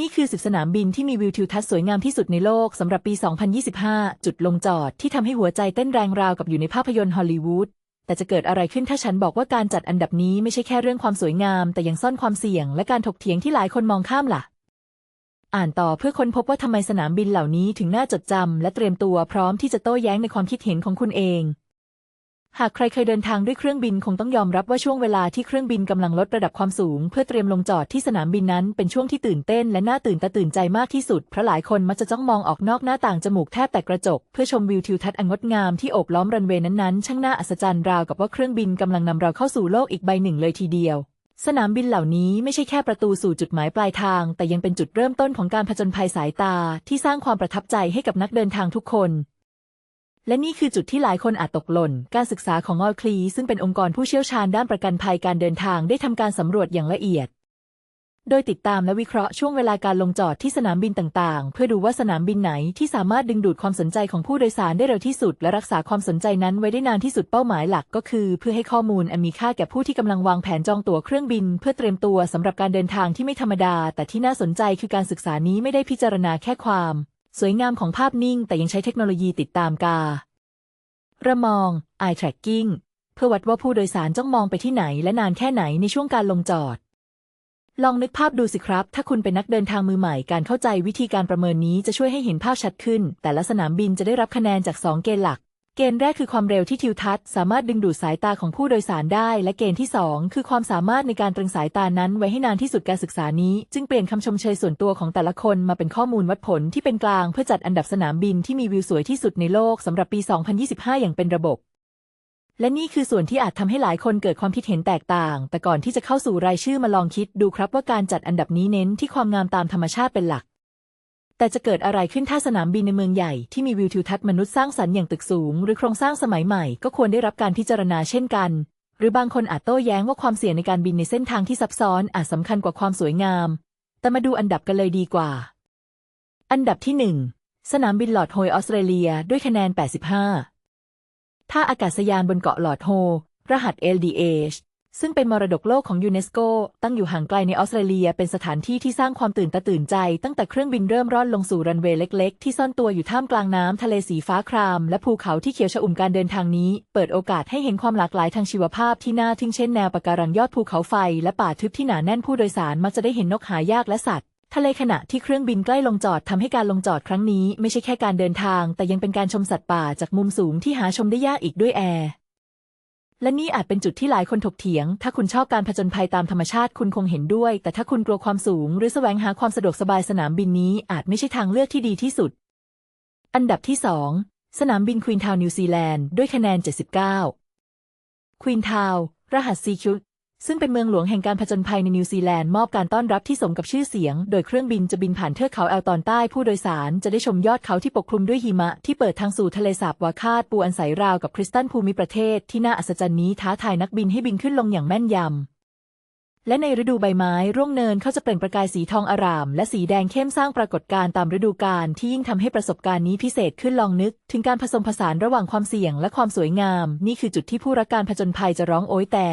นี่คือสิบสนามบินที่มีวิวทิวทัศน์สวยงามที่สุดในโลกสำหรับปี 2025 จุดลงจอดที่ทำให้หัวใจเต้นแรงราวกับอยู่ในภาพยนตร์ฮอลลีวูด แต่จะเกิดอะไรขึ้นถ้าฉันบอกว่าการจัดอันดับนี้ไม่ใช่แค่เรื่องความสวยงาม แต่ยังซ่อนความเสี่ยงและการถกเถียงที่หลายคนมองข้ามล่ะ อ่านต่อเพื่อค้นพบว่าทำไมสนามบินเหล่านี้ถึงน่าจดจำและเตรียมตัวพร้อมที่จะโต้แย้งในความคิดเห็นของคุณเอง หากใครเคยเดินทางด้วยเครื่องบินคงต้องยอมรับว่าช่วงเวลาที่เครื่องบินกำลังลดระดับความสูง เพื่อเตรียมลงจอดที่สนามบินนั้น เป็นช่วงที่ตื่นเต้นและน่าตื่นตาตื่นใจมากที่สุด เพราะหลายคนมักจะจ้องมองออกนอกหน้าต่างจมูกแทบแตกกระจก เพื่อชมวิวทิวทัศน์อันงดงามที่โอบล้อมรันเวย์นั้นๆช่างน่าอัศจรรย์ราวกับว่าเครื่องบินกำลังนำเราเข้าสู่โลกอีกใบหนึ่งเลยทีเดียว สนามบินเหล่านี้ไม่ใช่แค่ประตูสู่จุดหมายปลายทาง แต่ยังเป็นจุดเริ่มต้นของการผจญภัยสายตา ที่สร้างความประทับใจให้กับนักเดินทางทุกคน และนี่คือจุดที่หลายคนอาจตกหล่น การศึกษาของออลคลี ซึ่งเป็นองค์กรผู้เชี่ยวชาญด้านประกันภัยการเดินทางได้ทำการสำรวจอย่างละเอียด โดยติดตามและวิเคราะห์ช่วงเวลาการลงจอดที่สนามบินต่างๆ เพื่อดูว่าสนามบินไหนที่สามารถดึงดูดความสนใจของผู้โดยสารได้เร็วที่สุด และรักษาความสนใจนั้นไว้ได้นานที่สุดเป้าหมายหลักก็คือ เพื่อให้ข้อมูลอันมีค่าแก่ผู้ที่กำลังวางแผนจองตั๋วเครื่องบิน เพื่อเตรียมตัวสำหรับการเดินทางที่ไม่ธรรมดา แต่ที่น่าสนใจคือการศึกษานี้ไม่ได้พิจารณาแค่ความ สวยงามของภาพนิ่งแต่ยังใช้เทคโนโลยีติดตามกา ระมอง eye tracking เพื่อวัดว่าผู้โดยสารจ้องมองไปที่ไหนและนานแค่ไหนในช่วงการลงจอด ลองนึกภาพดูสิครับ ถ้าคุณเป็นนักเดินทางมือใหม่การเข้าใจวิธีการประเมินนี้จะช่วยให้เห็นภาพชัดขึ้น แต่ละสนามบินจะได้รับคะแนนจาก 2 เกณฑ์หลัก เกณฑ์แรกคือความเร็วที่ทิวทัศน์สามารถดึงดูดสายตาของผู้โดยสารได้ และเกณฑ์ที่ 2 คือความสามารถในการตรึงสายตานั้นไว้ให้นานที่สุดการศึกษานี้ จึงเปลี่ยนคำชมเชยส่วนตัวของแต่ละคนมาเป็นข้อมูลวัดผลที่เป็นกลาง เพื่อจัดอันดับสนามบินที่มีวิวสวยที่สุดในโลกสำหรับปี 2025 อย่างเป็นระบบ และนี่คือส่วนที่อาจทำให้หลายคนเกิดความคิดเห็นแตกต่าง แต่ก่อนที่จะเข้าสู่รายชื่อมาลองคิดดูครับว่าการจัดอันดับนี้เน้นที่ความงามตามธรรมชาติเป็นหลัก แต่จะเกิดอะไรขึ้นถ้าสนามบินในเมืองใหญ่ที่มีวิวทิวทัศน์มนุษย์สร้างสรรค์อย่างตึกสูง หรือโครงสร้างสมัยใหม่ก็ควรได้รับการพิจารณาเช่นกัน หรือบางคนอาจโต้แย้งว่าความเสี่ยงในการบินในเส้นทางที่ซับซ้อนอาจสำคัญกว่าความสวยงาม แต่มาดูอันดับกันเลยดีกว่า อันดับที่หนึ่งสนามบินลอร์ดโฮยออสเตรเลียด้วยคะแนน 85ท่าอากาศยานบนเกาะลอร์ดโฮรหัส LDH ซึ่งเป็นมรดกโลกของยูเนสโก ตั้งอยู่ห่างไกลในออสเตรเลีย เป็นสถานที่ที่สร้างความตื่นตาตื่นใจ ตั้งแต่เครื่องบินเริ่มร่อนลงสู่รันเวย์เล็กๆ ที่ซ่อนตัวอยู่ท่ามกลางน้ำทะเลสีฟ้าคราม และภูเขาที่เขียวชอุ่มการเดินทางนี้ เปิดโอกาสให้เห็นความหลากหลายทางชีวภาพที่น่าทึ่งเช่นแนวปะการังยอดภูเขาไฟ และป่าทึบที่หนาแน่นผู้โดยสารมักจะได้เห็นนกหายากและสัตว์ทะเลขณะที่เครื่องบินใกล้ลงจอดทำให้การลงจอดครั้งนี้ ไม่ใช่แค่การเดินทาง แต่ยังเป็นการชมสัตว์ป่าจากมุมสูงที่หาชมได้ยากอีกด้วยแอร์ และนี่อาจเป็นจุดที่หลายคนถกเถียง ถ้าคุณชอบการผจญภัยตามธรรมชาติคุณคงเห็นด้วย แต่ถ้าคุณกลัวความสูง หรือแสวงหาความสะดวกสบายสนามบินนี้อาจไม่ใช่ทางเลือกที่ดีที่สุด อันดับที่ 2 สนามบินควีนทาวน์นิวซีแลนด์ด้วยคะแนน 79ควีนทาวน์รหัส CQ ซึ่งเป็นเมืองหลวงแห่งการผจญภัยในนิวซีแลนด์มอบการต้อนรับที่สมกับชื่อเสียง โดยเครื่องบินจะบินผ่านเทือกเขาแอลตอนใต้ผู้โดยสารจะได้ชมยอดเขาที่ปกคลุมด้วยหิมะ ที่เปิดทางสู่ทะเลสาบวาคาดปูอันใสราวกับคริสตัลภูมิประเทศที่น่าอัศจรรย์นี้ท้าทายนักบินให้บินขึ้นลงอย่างแม่นยำ และในฤดูใบไม้ร่วงเนินเขาจะเปล่งประกายสีทองอาราม และสีแดงเข้มสร้างปรากฏการณ์ตามฤดูกาลที่ยิ่งทำให้ประสบการณ์นี้พิเศษขึ้นลองนึก ถึงการผสมผสานระหว่างความเสี่ยงและความสวยงาม นี่คือจุดที่ผู้รักการผจญภัยจะร้องโอยแต่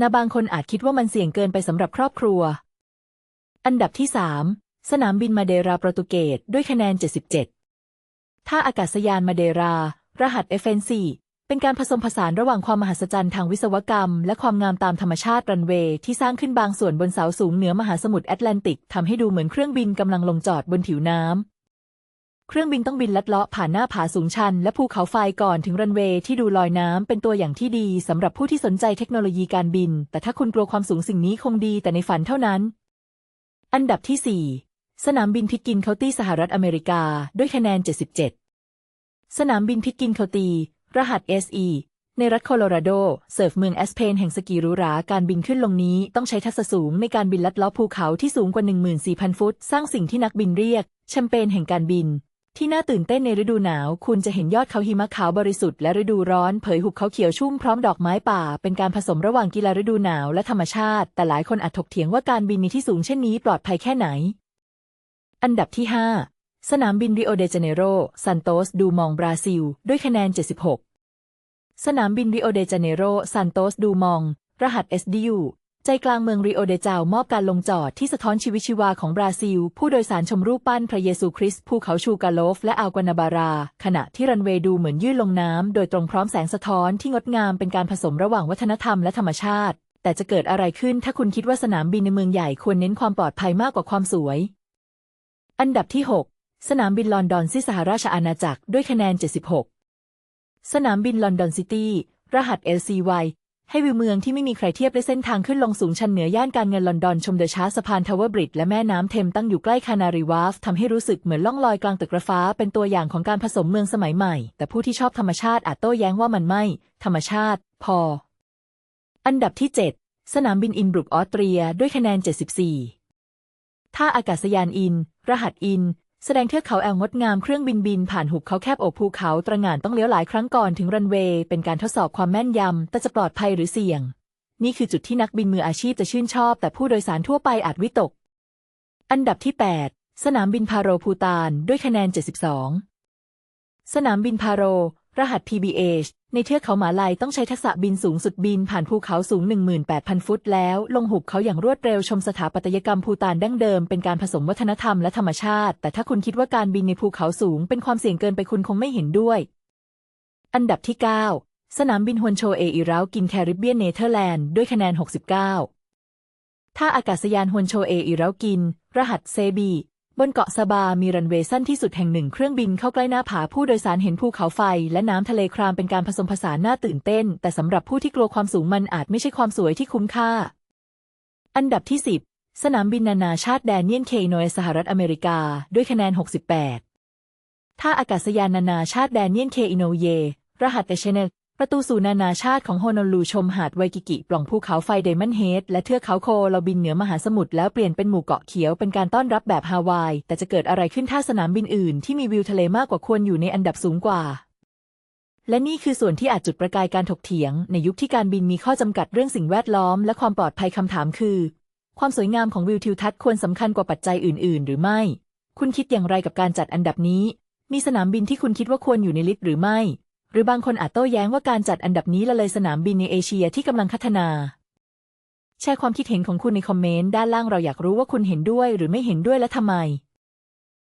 นาบางคนอาจคิดว่ามันเสี่ยงเกินไปสำหรับครอบครัว อันดับที่ 3 สนามบินมาเดราโปรตุเกสด้วยคะแนน 77 ท่าอากาศยานมาเดรา รหัส FNC เป็นการผสมผสานระหว่างความมหัศจรรย์ทางวิศวกรรม และความงามตามธรรมชาติรันเวย์ที่สร้างขึ้นบางส่วนบนเสาสูงเหนือมหาสมุทรแอตแลนติกทำให้ดูเหมือนเครื่องบินกำลังลงจอดบนผิวน้ำ เครื่องบินต้องบินลัดเลาะผ่านหน้าผาสูงชัน และภูเขาไฟก่อนถึงรันเวย์ที่ดูลอยน้ำเป็นตัวอย่างที่ดีสำหรับผู้ที่สนใจเทคโนโลยีการบิน แต่ถ้าคุณกลัวความสูงสิ่งนี้คงดีแต่ในฝันเท่านั้น อันดับที่ 4 สนามบินพิตกินเคาตี้สหรัฐอเมริกา ด้วยคะแนน 77 สนามบินพิตกินเคาตี้รหัส SE ในรัฐโคโลราโด เซิร์ฟเมืองแอสเพนแห่งสกีหรูหราการบินขึ้นลงนี้ต้องใช้ทักษะสูงในการบินลัดเลาะภูเขาที่สูงกว่า 14,000 ฟุต สร้างสิ่งที่นักบินเรียก แชมเปญแห่งการบิน ที่น่าตื่นเต้นในฤดูหนาว คุณจะเห็นยอดเขาหิมะขาวบริสุทธิ์และฤดูร้อนเผยหุบเขาเขียวชุ่มพร้อมดอกไม้ป่า เป็นการผสมระหว่างกีฬาฤดูหนาวและธรรมชาติ แต่หลายคนอาจถกเถียงว่าการบินในที่สูงเช่นนี้ปลอดภัยแค่ไหน อันดับที่ 5 สนามบินริโอเดจาเนโรซันโตสดูมองบราซิล ด้วยคะแนน 76 สนามบินริโอเดจาเนโรซันโตสดูมอง รหัส SDU ใจกลางเมืองริโอเดจาวมอบการลงจอดที่สะท้อนชีวิตชีวาของบราซิล ผู้โดยสารชมรูปปั้นพระเยซูคริสต์ภูเขาชูกาโลฟและอัลกวานาบารา ขณะที่รันเวย์ดูเหมือนยื่นลงน้ำ โดยตรงพร้อมแสงสะท้อนที่งดงามเป็นการผสมระหว่างวัฒนธรรมและธรรมชาติ แต่จะเกิดอะไรขึ้นถ้าคุณคิดว่าสนามบินในเมืองใหญ่ควรเน้นความปลอดภัยมากกว่าความสวย อันดับที่ 6 สนามบินลอนดอนที่สหราชอาณาจักรด้วยคะแนน 76 สนามบินลอนดอนซิตี้รหัส LCY ให้วิวเมืองที่ไม่มีใครเทียบด้เส้นทางขึ้นลงสูงชันเหนือย่านการเงินลอนดอนชมเดอะชาร์สะพานทาวเวอร์บริดจ์และแม่น้ำเทมตั้งอยู่ใกล้คานารีวาฟทำให้รู้สึกเหมือนล่องลอยกลางตึกระฟ้า เป็นตัวอย่างของการผสมเมืองสมัยใหม่ แต่ผู้ที่ชอบธรรมชาติอาจโต้แย้งว่ามันไม่ ธรรมชาติ พอ อันดับที่ 7 สนามบินอินบรุกออสเตรีย ด้วยคะแนน 74ท่าอากาศยานอิน รหัสอิน แสดงเทือกเขาแอลงดงามเครื่องบินบินผ่านหุบเขาแคบโอบภูเขาตระหง่านต้องเลี้ยวหลายครั้งก่อนถึงรันเวย์เป็นการทดสอบความแม่นยำ แต่จะปลอดภัยหรือเสี่ยง นี่คือจุดที่นักบินมืออาชีพจะชื่นชอบ แต่ผู้โดยสารทั่วไปอาจวิตก อันดับที่ 8 สนามบินพาโรพูตานด้วยคะแนน 72 สนามบินพาโร รหัส PBH ในเทือกเขาหมาลัยต้องใช้ทักษะบินสูงสุดบินผ่านภูเขาสูง 18,000 ฟุตแล้ว ลงหุบเขาอย่างรวดเร็วชมสถาปัตยกรรมพูตานดั้งเดิมเป็นการผสมวัฒนธรรมและธรรมชาติ แต่ถ้าคุณคิดว่าการบินในภูเขาสูงเป็นความเสี่ยงเกินไปคุณคงไม่เห็นด้วย อันดับที่ 9 สนามบินฮวนโชเออิราวกินแคริบเบียนเนเธอร์แลนด์ด้วยคะแนน 69ท่าอากาศยานฮวนโชเออิราวกิน รหัสเซบี บนเกาะซาบา มีรันเวย์สั้นที่สุดแห่งหนึ่ง เครื่องบินเข้าใกล้หน้าผาผู้โดยสารเห็นภูเขาไฟ และน้ำทะเลครามเป็นการผสมผสานน่าตื่นเต้น แต่สำหรับผู้ที่กลัวความสูงมันอาจไม่ใช่ความสวยที่คุ้มค่า อันดับที่ 10 สนามบินนานาชาติแดเนียน เคโนยสหรัฐอเมริกา ด้วยคะแนน 68 ท่าอากาศยานนานาชาติแดเนียน เคอิโนเย รหัสเตเชเน ประตูสู่นานาชาติของโฮนอลูชมหาดไวกิกิปล่องภูเขาไฟเดมอนเฮดและเทือกเขาโคเราบินเหนือมหาสมุทรแล้วเปลี่ยนเป็นหมู่เกาะเขียวเป็นการต้อนรับแบบฮาวาย แต่จะเกิดอะไรขึ้นถ้าสนามบินอื่นที่มีวิวทะเลมากกว่าควรอยู่ในอันดับสูงกว่า และนี่คือส่วนที่อาจจุดประกายการถกเถียง ในยุคที่การบินมีข้อจำกัดเรื่องสิ่งแวดล้อม และความปลอดภัยคำถามคือ ความสวยงามของวิวทิวทัศน์ควรสำคัญกว่าปัจจัยอื่น ๆ หรือไม่ คุณคิดอย่างไรกับการจัดอันดับนี้ มีสนามบินที่คุณคิดว่าควรอยู่ในลิสต์หรือไม่ หรือบางคนอาจโต้แย้งว่าการจัดอันดับนี้ละเลยสนามบินในเอเชียที่กำลังพัฒนา แชร์ความคิดเห็นของคุณในคอมเมนต์ด้านล่างเราอยากรู้ว่าคุณเห็นด้วยหรือไม่เห็นด้วยและทำไม